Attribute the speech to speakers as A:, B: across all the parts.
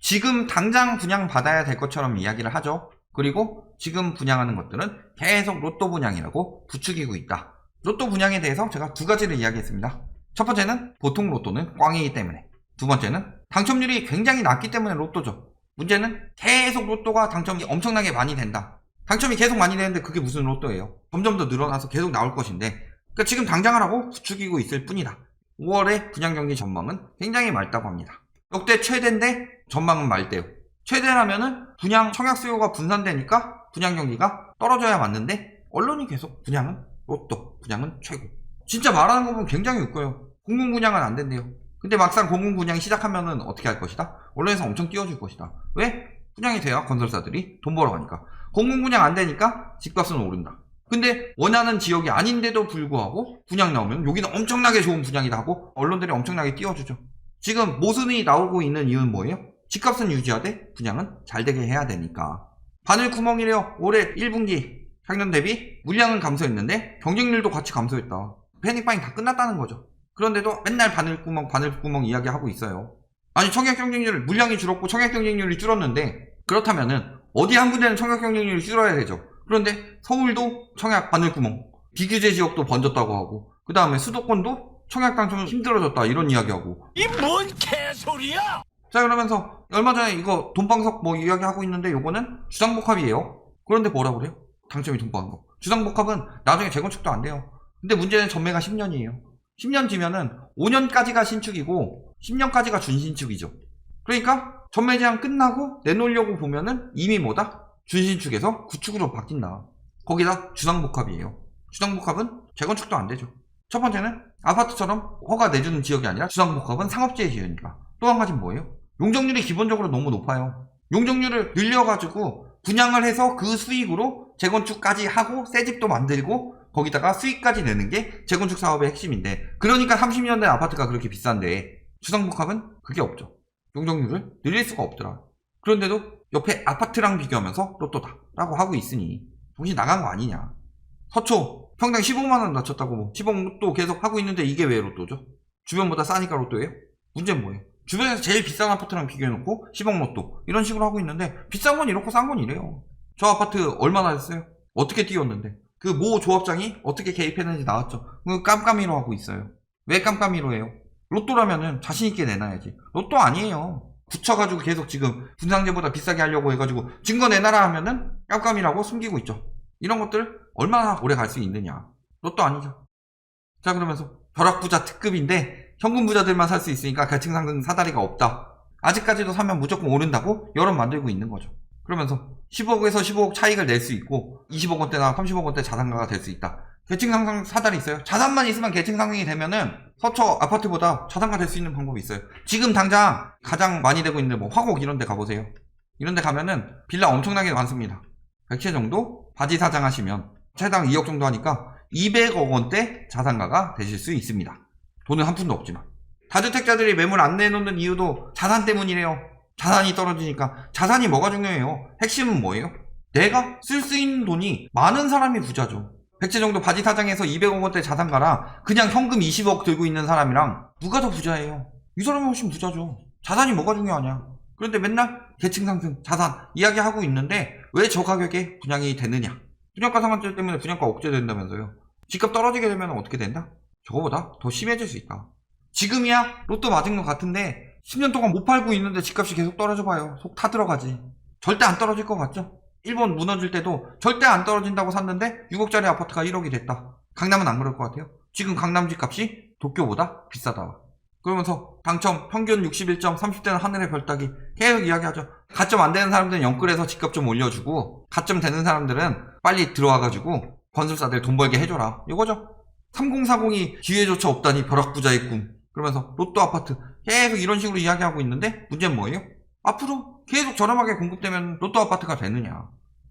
A: 지금 당장 분양 받아야 될 것처럼 이야기를 하죠. 그리고 지금 분양하는 것들은 계속 로또 분양이라고 부추기고 있다. 로또 분양에 대해서 제가 두 가지를 이야기했습니다. 첫 번째는 보통 로또는 꽝이기 때문에. 두 번째는 당첨률이 굉장히 낮기 때문에 로또죠. 문제는 계속 로또가 당첨이 엄청나게 많이 된다. 당첨이 계속 많이 되는데 그게 무슨 로또예요? 점점 더 늘어나서 계속 나올 것인데 그러니까 지금 당장 하라고 부추기고 있을 뿐이다. 5월의 분양 경기 전망은 굉장히 맑다고 합니다. 역대 최대인데 전망은 맑대요. 최대라면은 분양 청약 수요가 분산되니까 분양 경기가 떨어져야 맞는데 언론이 계속 분양은 로또, 분양은 최고. 진짜 말하는 거 보면 굉장히 웃겨요. 공공 분양은 안 된대요. 근데 막상 공공 분양이 시작하면은 어떻게 할 것이다? 언론에서 엄청 띄워줄 것이다. 왜? 분양이 돼야 건설사들이 돈 벌어가니까. 공공 분양 안 되니까 집값은 오른다. 근데 원하는 지역이 아닌데도 불구하고 분양 나오면 여기는 엄청나게 좋은 분양이다 하고 언론들이 엄청나게 띄워주죠. 지금 모순이 나오고 있는 이유는 뭐예요? 집값은 유지하되 분양은 잘 되게 해야 되니까. 바늘 구멍이래요. 올해 1분기 작년 대비 물량은 감소했는데 경쟁률도 같이 감소했다. 패닉 바잉 다 끝났다는 거죠. 그런데도 맨날 바늘 구멍 바늘 구멍 이야기하고 있어요. 아니 청약 경쟁률 물량이 줄었고 청약 경쟁률이 줄었는데 그렇다면은 어디 한 군데는 청약 경쟁률이 줄어야 되죠. 그런데 서울도 청약 바늘구멍 비규제 지역도 번졌다고 하고 그 다음에 수도권도 청약 당첨 힘들어졌다 이런 이야기하고
B: 이 뭔 개소리야!
A: 자 그러면서 얼마 전에 이거 돈방석 뭐 이야기하고 있는데 요거는 주상복합이에요. 그런데 뭐라 그래요? 당첨이 돈방석. 주상복합은 나중에 재건축도 안 돼요. 근데 문제는 전매가 10년이에요. 10년 뒤면은 5년까지가 신축이고 10년까지가 준신축이죠. 그러니까 전매 제한 끝나고 내놓으려고 보면은 이미 뭐다? 준신축에서 구축으로 바뀐다. 거기다 주상복합이에요. 주상복합은 재건축도 안 되죠. 첫 번째는 아파트처럼 허가 내주는 지역이 아니라 주상복합은 상업지의 지역이니까. 또 한 가지는 뭐예요? 용적률이 기본적으로 너무 높아요. 용적률을 늘려가지고 분양을 해서 그 수익으로 재건축까지 하고 새 집도 만들고 거기다가 수익까지 내는 게 재건축 사업의 핵심인데 그러니까 30년 된 아파트가 그렇게 비싼데 주상복합은 그게 없죠. 용적률을 늘릴 수가 없더라. 그런데도 옆에 아파트랑 비교하면서 로또다 라고 하고 있으니 정신 나간 거 아니냐. 서초 평당 15만원 낮췄다고 뭐 10억 로또 계속 하고 있는데 이게 왜 로또죠? 주변보다 싸니까 로또예요? 문제는 뭐예요? 주변에서 제일 비싼 아파트랑 비교해놓고 10억 로또 이런 식으로 하고 있는데 비싼 건 이렇고 싼 건 이래요. 저 아파트 얼마나 했어요? 어떻게 띄웠는데? 그 모 조합장이 어떻게 개입했는지 나왔죠. 그 깜깜이로 하고 있어요. 왜 깜깜이로 해요? 로또라면은 자신있게 내놔야지. 로또 아니에요. 붙여가지고 계속 지금 분상제보다 비싸게 하려고 해가지고 증거 내놔라 하면은 깜깜이라고 숨기고 있죠. 이런 것들 얼마나 오래 갈 수 있느냐. 로또 아니죠. 자 그러면서 벼락부자 특급인데 현금 부자들만 살 수 있으니까 계층 상승 사다리가 없다. 아직까지도 사면 무조건 오른다고 여론 만들고 있는 거죠. 그러면서 10억에서 15억 차익을 낼 수 있고 20억 원대나 30억 원대 자산가가 될 수 있다. 계층 상승 사다리 있어요. 자산만 있으면 계층 상승이 되면은 서초 아파트보다 자산가 될 수 있는 방법이 있어요. 지금 당장 가장 많이 되고 있는 뭐 화곡 이런 데 가보세요. 이런 데 가면은 빌라 엄청나게 많습니다. 100채 정도 바지 사장하시면 최당 2억 정도 하니까 200억 원대 자산가가 되실 수 있습니다. 돈은 한 푼도 없지만. 다주택자들이 매물 안 내놓는 이유도 자산 때문이래요. 자산이 떨어지니까. 자산이 뭐가 중요해요? 핵심은 뭐예요? 내가 쓸 수 있는 돈이 많은 사람이 부자죠. 백채 정도 바지 사장에서 200억 원대 자산가랑 그냥 현금 20억 들고 있는 사람이랑 누가 더 부자예요? 이 사람이 훨씬 부자죠. 자산이 뭐가 중요하냐? 그런데 맨날 계층 상승, 자산 이야기하고 있는데 왜 저 가격에 분양이 되느냐? 분양가 상한제 때문에 분양가 억제된다면서요. 집값 떨어지게 되면 어떻게 된다? 저거보다 더 심해질 수 있다. 지금이야 로또 맞은 것 같은데 10년 동안 못 팔고 있는데 집값이 계속 떨어져 봐요. 속 타 들어가지. 절대 안 떨어질 것 같죠? 일본 무너질 때도 절대 안 떨어진다고 샀는데 6억짜리 아파트가 1억이 됐다. 강남은 안 그럴 것 같아요. 지금 강남 집값이 도쿄보다 비싸다. 그러면서 당첨 평균 61점 30대는 하늘의 별 따기 계속 이야기하죠. 가점 안 되는 사람들은 영끌해서 집값 좀 올려주고 가점 되는 사람들은 빨리 들어와가지고 건설사들 돈 벌게 해줘라. 이거죠. 3040이 기회조차 없다니 벼락부자의 꿈. 그러면서 로또 아파트 계속 이런 식으로 이야기하고 있는데 문제는 뭐예요? 앞으로 계속 저렴하게 공급되면 로또 아파트가 되느냐.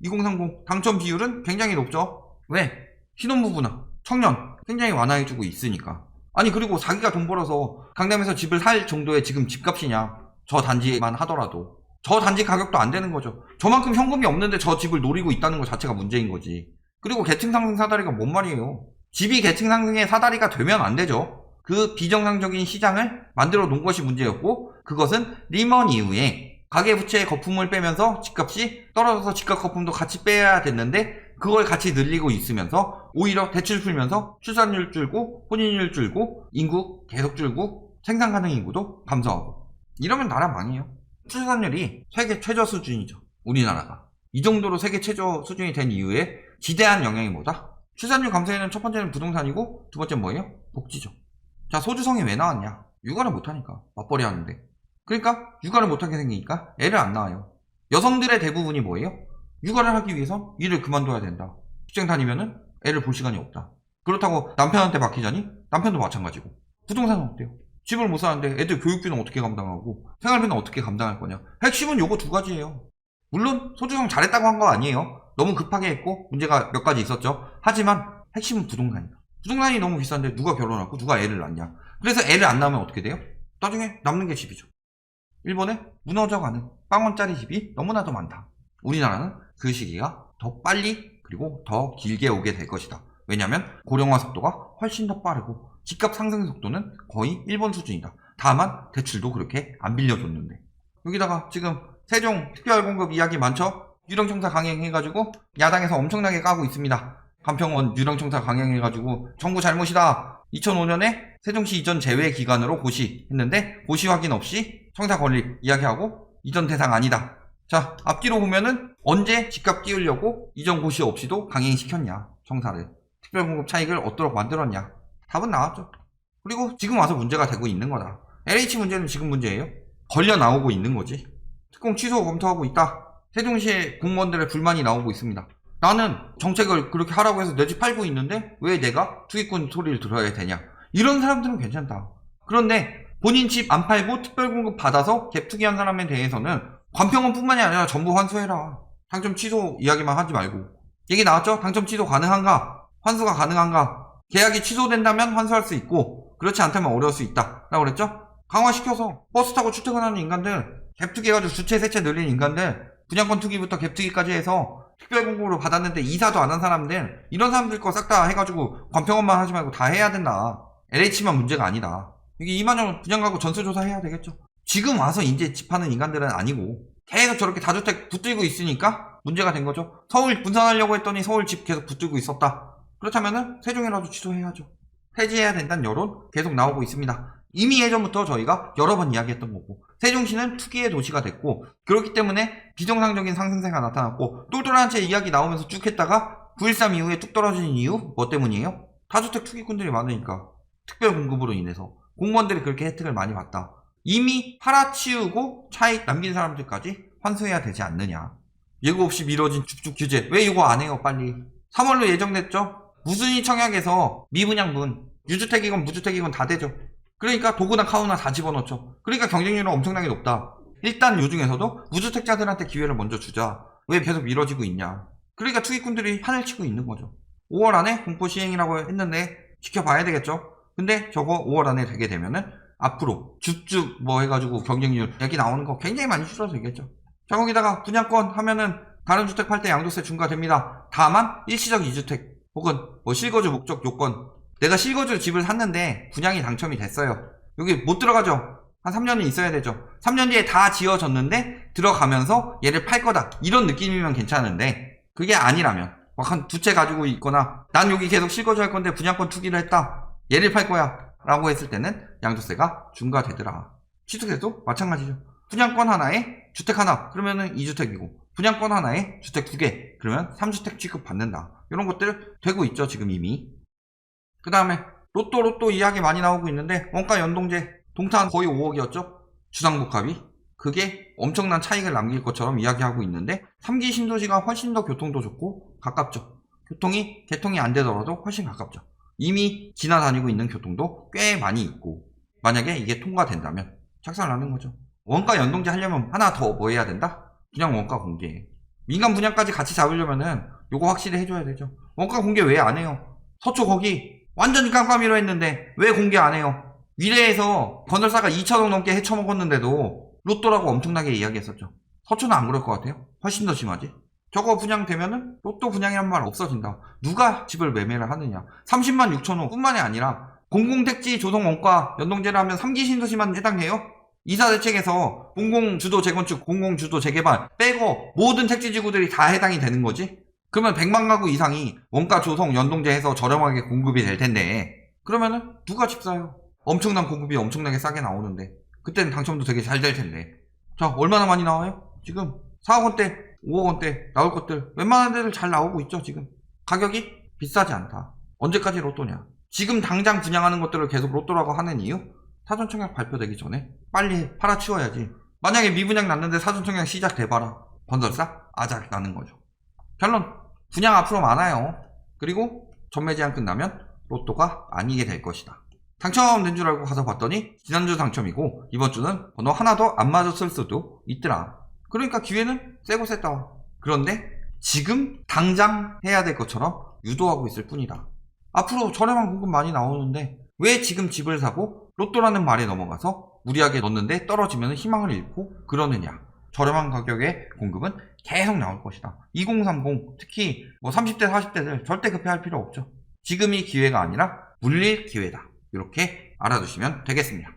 A: 2030 당첨 비율은 굉장히 높죠. 왜? 신혼부부나 청년 굉장히 완화해주고 있으니까. 아니 그리고 자기가 돈 벌어서 강남에서 집을 살 정도의 지금 집값이냐. 저 단지만 하더라도. 저 단지 가격도 안 되는 거죠. 저만큼 현금이 없는데 저 집을 노리고 있다는 것 자체가 문제인 거지. 그리고 계층 상승 사다리가 뭔 말이에요? 집이 계층 상승의 사다리가 되면 안 되죠. 그 비정상적인 시장을 만들어 놓은 것이 문제였고 그것은 리먼 이후에 가계부채의 거품을 빼면서 집값이 떨어져서 집값 거품도 같이 빼야 됐는데 그걸 같이 늘리고 있으면서 오히려 대출 풀면서 출산율 줄고 혼인율 줄고 인구 계속 줄고 생산 가능 인구도 감소하고 이러면 나라 망해요. 출산율이 세계 최저 수준이죠. 우리나라가. 이 정도로 세계 최저 수준이 된 이유에 지대한 영향이 뭐다? 출산율 감소에는 첫 번째는 부동산이고 두 번째는 뭐예요? 복지죠. 자, 소주성이 왜 나왔냐? 육아를 못하니까. 맞벌이 하는데. 그러니까 육아를 못하게 생기니까 애를 안 낳아요. 여성들의 대부분이 뭐예요? 육아를 하기 위해서 일을 그만둬야 된다. 직장 다니면은 애를 볼 시간이 없다. 그렇다고 남편한테 맡기자니 남편도 마찬가지고. 부동산은 어때요? 집을 못 사는데 애들 교육비는 어떻게 감당하고 생활비는 어떻게 감당할 거냐. 핵심은 요거 두 가지예요. 물론 소주성 잘했다고 한 거 아니에요. 너무 급하게 했고 문제가 몇 가지 있었죠. 하지만 핵심은 부동산이다. 부동산이 너무 비싼데 누가 결혼하고 누가 애를 낳냐. 그래서 애를 안 낳으면 어떻게 돼요? 나중에 남는 게 집이죠. 일본에 무너져가는 빵원짜리 집이 너무나도 많다. 우리나라는 그 시기가 더 빨리 그리고 더 길게 오게 될 것이다. 왜냐하면 고령화 속도가 훨씬 더 빠르고 집값 상승 속도는 거의 일본 수준이다. 다만 대출도 그렇게 안 빌려줬는데 여기다가 지금 세종 특별공급 이야기 많죠? 유령청사 강행해가지고 야당에서 엄청나게 까고 있습니다. 간평원 유령청사 강행해가지고 정부 잘못이다. 2005년에 세종시 이전 제외 기간으로 고시했는데 고시 확인 없이 청사 권리 이야기하고 이전 대상 아니다. 자 앞뒤로 보면은 언제 집값 띄우려고 이전 고시 없이도 강행시켰냐 청사를 특별공급 차익을 얻도록 만들었냐 답은 나왔죠. 그리고 지금 와서 문제가 되고 있는 거다. LH 문제는 지금 문제예요. 걸려 나오고 있는 거지. 특공 취소 검토하고 있다. 세종시의 공무원들의 불만이 나오고 있습니다. 나는 정책을 그렇게 하라고 해서 내 집 팔고 있는데 왜 내가 투기꾼 소리를 들어야 되냐. 이런 사람들은 괜찮다. 그런데 본인 집 안 팔고 특별공급 받아서 갭 투기한 사람에 대해서는 관평원 뿐만이 아니라 전부 환수해라. 당첨 취소 이야기만 하지 말고. 얘기 나왔죠? 당첨 취소 가능한가? 환수가 가능한가? 계약이 취소된다면 환수할 수 있고 그렇지 않다면 어려울 수 있다. 라고 그랬죠? 강화시켜서 버스 타고 출퇴근하는 인간들 갭 투기 해가지고 주체 세채 늘린 인간들 분양권 투기부터 갭 투기까지 해서 특별공급으로 받았는데 이사도 안 한 사람들 이런 사람들 거 싹 다 해가지고 관평원만 하지 말고 다 해야 된다. LH만 문제가 아니다. 이게 이만원 분양 가고 전수조사 해야 되겠죠. 지금 와서 이제 집하는 인간들은 아니고 계속 저렇게 다주택 붙들고 있으니까 문제가 된 거죠. 서울 분산하려고 했더니 서울 집 계속 붙들고 있었다. 그렇다면은 세종이라도 취소해야죠. 폐지해야 된다는 여론 계속 나오고 있습니다. 이미 예전부터 저희가 여러 번 이야기했던 거고 세종시는 투기의 도시가 됐고 그렇기 때문에 비정상적인 상승세가 나타났고 똘똘한 채 이야기 나오면서 쭉 했다가 9.13 이후에 뚝 떨어진 이유 뭐 때문이에요? 다주택 투기꾼들이 많으니까. 특별 공급으로 인해서. 공무원들이 그렇게 혜택을 많이 받다. 이미 팔아치우고 차익 남긴 사람들까지 환수해야 되지 않느냐. 예고 없이 미뤄진 줍줍 규제. 왜 이거 안 해요 빨리? 3월로 예정됐죠? 무순위 청약에서 미분양분. 유주택이건 무주택이건 다 되죠 그러니까 도구나 카우나 다 집어넣죠. 그러니까 경쟁률은 엄청나게 높다. 일단 요 중에서도 무주택자들한테 기회를 먼저 주자. 왜 계속 미뤄지고 있냐. 그러니까 투기꾼들이 판을 치고 있는 거죠. 5월 안에 공포 시행이라고 했는데 지켜봐야 되겠죠? 근데 저거 5월 안에 되게 되면은 앞으로 줍줍 뭐 해가지고 경쟁률 여기 나오는 거 굉장히 많이 줄어들겠죠. 자 거기다가 분양권 하면은 다른 주택 팔 때 양도세 중과됩니다. 다만 일시적 이주택 혹은 뭐 실거주 목적 요건 내가 실거주 집을 샀는데 분양이 당첨이 됐어요. 여기 못 들어가죠. 한 3년은 있어야 되죠. 3년 뒤에 다 지어졌는데 들어가면서 얘를 팔 거다. 이런 느낌이면 괜찮은데 그게 아니라면 한두 채 가지고 있거나 난 여기 계속 실거주 할 건데 분양권 투기를 했다. 얘를 팔 거야. 라고 했을 때는 양도세가 중과되더라. 취득세도 마찬가지죠. 분양권 하나에 주택 하나 그러면은 2주택이고 분양권 하나에 주택 두 개 그러면 3주택 취급 받는다 이런 것들 되고 있죠 지금 이미 그 다음에 로또 로또 이야기 많이 나오고 있는데 원가 연동제 동탄 거의 5억이었죠 주상복합이 그게 엄청난 차익을 남길 것처럼 이야기하고 있는데 3기 신도시가 훨씬 더 교통도 좋고 가깝죠 교통이 개통이 안 되더라도 훨씬 가깝죠 이미 지나다니고 있는 교통도 꽤 많이 있고 만약에 이게 통과된다면 착살나는 거죠 원가 연동제 하려면 하나 더 뭐 해야 된다? 그냥 원가 공개. 민간 분양까지 같이 잡으려면은 요거 확실히 해줘야 되죠. 원가 공개 왜 안 해요? 서초 거기 완전히 깜깜이로 했는데 왜 공개 안 해요? 위례에서 건설사가 2천억 넘게 헤쳐먹었는데도 로또라고 엄청나게 이야기했었죠. 서초는 안 그럴 것 같아요. 훨씬 더 심하지. 저거 분양되면은 로또 분양이란 말 없어진다. 누가 집을 매매를 하느냐. 30만 6천 원 뿐만이 아니라 공공택지 조성 원가 연동제를 하면 3기 신도시만 해당해요? 이사 대책에서 공공주도 재건축, 공공주도 재개발 빼고 모든 택지 지구들이 다 해당이 되는 거지? 그러면 100만 가구 이상이 원가 조성 연동제 해서 저렴하게 공급이 될 텐데 그러면은 누가 집 사요? 엄청난 공급이 엄청나게 싸게 나오는데 그때는 당첨도 되게 잘 될 텐데 자 얼마나 많이 나와요? 지금 4억 원대, 5억 원대 나올 것들 웬만한 데들 잘 나오고 있죠 지금 가격이 비싸지 않다 언제까지 로또냐 지금 당장 분양하는 것들을 계속 로또라고 하는 이유? 사전 청약 발표되기 전에 빨리 팔아치워야지 만약에 미분양 났는데 사전 청약 시작돼봐라 건설사? 아작 나는 거죠 결론 분양 앞으로 많아요. 그리고 전매 제한 끝나면 로또가 아니게 될 것이다. 당첨된 줄 알고 가서 봤더니 지난주 당첨이고 이번 주는 번호 하나도 안 맞았을 수도 있더라. 그러니까 기회는 세고 셌다. 그런데 지금 당장 해야 될 것처럼 유도하고 있을 뿐이다. 앞으로 저렴한 공급 많이 나오는데 왜 지금 집을 사고 로또라는 말에 넘어가서 무리하게 넣는데 떨어지면 희망을 잃고 그러느냐 저렴한 가격의 공급은 계속 나올 것이다. 2030 특히 뭐 30대 40대들 절대 급해할 필요 없죠. 지금이 기회가 아니라 물릴 기회다. 이렇게 알아두시면 되겠습니다